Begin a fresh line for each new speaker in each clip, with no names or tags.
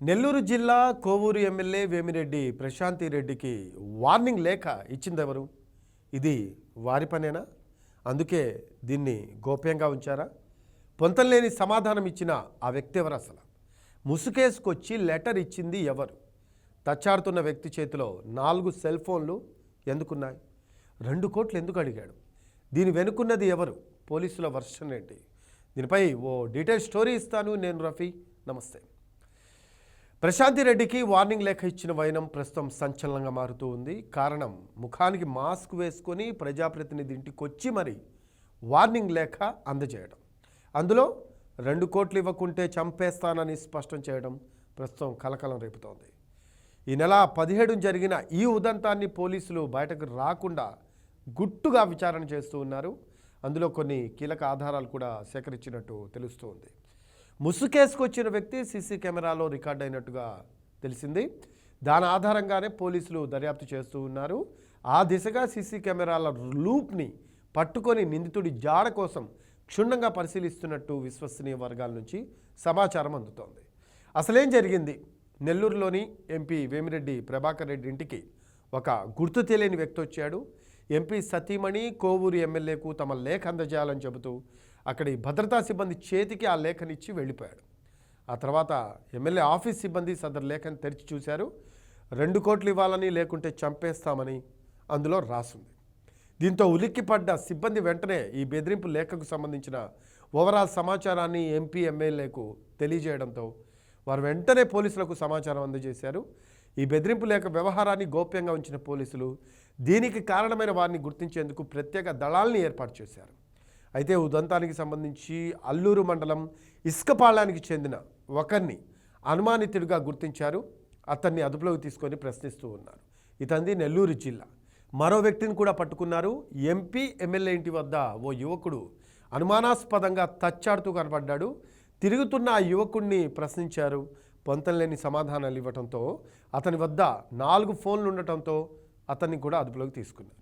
నెల్లూరు జిల్లా కోవూరు ఎమ్మెల్యే వేమిరెడ్డి ప్రశాంతి రెడ్డికి వార్నింగ్ లేఖ ఇచ్చిందెవరు? ఇది వారి పనేనా? అందుకే దీన్ని గోప్యంగా ఉంచారా? పొంతలేని సమాధానం ఇచ్చిన ఆ వ్యక్తి ఎవరు అసలు? ముసుకేసుకొచ్చి లెటర్ ఇచ్చింది ఎవరు? తచ్చాడుతున్న వ్యక్తి చేతిలో నాలుగు సెల్ ఫోన్లు ఎందుకున్నాయి? రెండు కోట్లు ఎందుకు అడిగాడు? దీని వెనుకున్నది ఎవరు? పోలీసుల వర్షన్ ఏంటి దీనిపై ఓ డీటెయిల్ స్టోరీ ఇస్తాను నేను రఫీ. నమస్తే. ప్రశాంతి రెడ్డికి వార్నింగ్ లేఖ ఇచ్చిన వైనం ప్రస్తుతం సంచలనంగా మారుతూ ఉంది. కారణం ముఖానికి మాస్క్ వేసుకొని ప్రజాప్రతినిధి ఇంటికి వచ్చి మరి వార్నింగ్ లేఖ అందజేయడం. అందులో రెండు కోట్లు ఇవ్వకుంటే చంపేస్తానని స్పష్టం చేయడం ప్రస్తుతం కలకలం రేపుతోంది. ఈ నెల పదిహేడు జరిగిన ఈ ఉదంతాన్ని పోలీసులు బయటకు రాకుండా గుట్టుగా విచారణ చేస్తూ ఉన్నారు. అందులో కొన్ని కీలక ఆధారాలు కూడా సేకరించినట్టు తెలుస్తోంది. ముసుకేసుకొచ్చిన వ్యక్తి సీసీ కెమెరాలో రికార్డ్ అయినట్టుగా తెలిసింది. దాని ఆధారంగానే పోలీసులు దర్యాప్తు చేస్తూ ఉన్నారు. ఆ దిశగా సీసీ కెమెరాల లూప్ని పట్టుకొని నిందితుడి జాడ కోసం క్షుణ్ణంగా పరిశీలిస్తున్నట్టు విశ్వసనీయ వర్గాల నుంచి సమాచారం అందుతోంది. అసలేం జరిగింది? నెల్లూరులోని ఎంపీ వేమిరెడ్డి ప్రభాకర్ రెడ్డి ఇంటికి ఒక గుర్తు తెలియని వ్యక్తి వచ్చాడు. ఎంపీ సతీమణి కోవూరు ఎమ్మెల్యేకు తమ లేఖ అందజేయాలని చెబుతూ అక్కడి భద్రతా సిబ్బంది చేతికి ఆ లేఖనిచ్చి వెళ్ళిపోయాడు. ఆ తర్వాత ఎమ్మెల్యే ఆఫీస్ సిబ్బంది సదరు లేఖను తెరిచి చూశారు. రెండు కోట్లు ఇవ్వాలని లేకుంటే చంపేస్తామని అందులో రాసుంది. దీంతో ఉలిక్కిపడ్డ సిబ్బంది వెంటనే ఈ బెదిరింపు లేఖకు సంబంధించిన ఓవరాల్ సమాచారాన్ని ఎంపీ ఎమ్మెల్యేకు తెలియజేయడంతో వారు వెంటనే పోలీసులకు సమాచారం అందజేశారు. ఈ బెదిరింపు లేక వ్యవహారాన్ని గోప్యంగా ఉంచిన పోలీసులు దీనికి కారణమైన వారిని గుర్తించేందుకు ప్రత్యేక దళాల్ని ఏర్పాటు చేశారు. అయితే ఉదంతానికి సంబంధించి అల్లూరు మండలం ఇసుకపాళానికి చెందిన ఒకరిని అనుమానితుడిగా గుర్తించారు. అతన్ని అదుపులోకి తీసుకొని ప్రశ్నిస్తూ ఉన్నారు. ఇతంది నెల్లూరు జిల్లా. మరో వ్యక్తిని కూడా పట్టుకున్నారు. ఎంపీ ఎమ్మెల్యే ఇంటి వద్ద ఓ యువకుడు అనుమానాస్పదంగా తచ్చాడుతూ కనపడ్డాడు. తిరుగుతున్న ఆ యువకుడిని ప్రశ్నించారు. పొంతలేని సమాధానాలు ఇవ్వడంతో అతని వద్ద నాలుగు ఫోన్లు ఉండటంతో అతన్ని కూడా అదుపులోకి తీసుకున్నారు.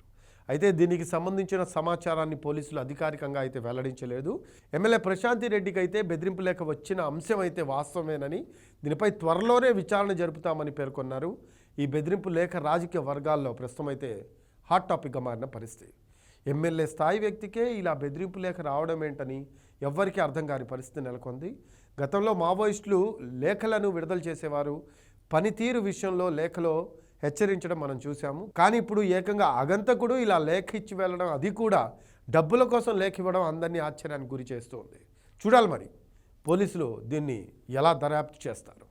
అయితే దీనికి సంబంధించిన సమాచారాన్ని పోలీసులు అధికారికంగా అయితే వెల్లడించలేదు. ఎమ్మెల్యే ప్రశాంతి రెడ్డికి అయితే బెదిరింపు లేఖ వచ్చిన అంశం అయితే వాస్తవమేనని దీనిపై త్వరలోనే విచారణ జరుపుతామని పేర్కొన్నారు. ఈ బెదిరింపు లేఖ రాజకీయ వర్గాల్లో ప్రస్తుతం అయితే హాట్ టాపిక్గా మారిన పరిస్థితి. ఎమ్మెల్యే స్థాయి వ్యక్తికే ఇలా బెదిరింపు లేఖ రావడం ఏంటని ఎవ్వరికీ అర్థం కాని పరిస్థితి నెలకొంది. గతంలో మావోయిస్టులు లేఖలను విడుదల చేసేవారు. పనితీరు విషయంలో లేఖలో హెచ్చరించడం మనం చూసాము కానీ ఇప్పుడు ఏకంగా అగంతకుడు ఇలా లేఖ ఇచ్చి వెళ్ళడం అది కూడా డబ్బుల కోసం లేఖ ఇవ్వడం అందరినీ ఆశ్చర్యానికి గురి చేస్తుంది. చూడాలి మరి పోలీసులు దీన్ని ఎలా దర్యాప్తు చేస్తారు?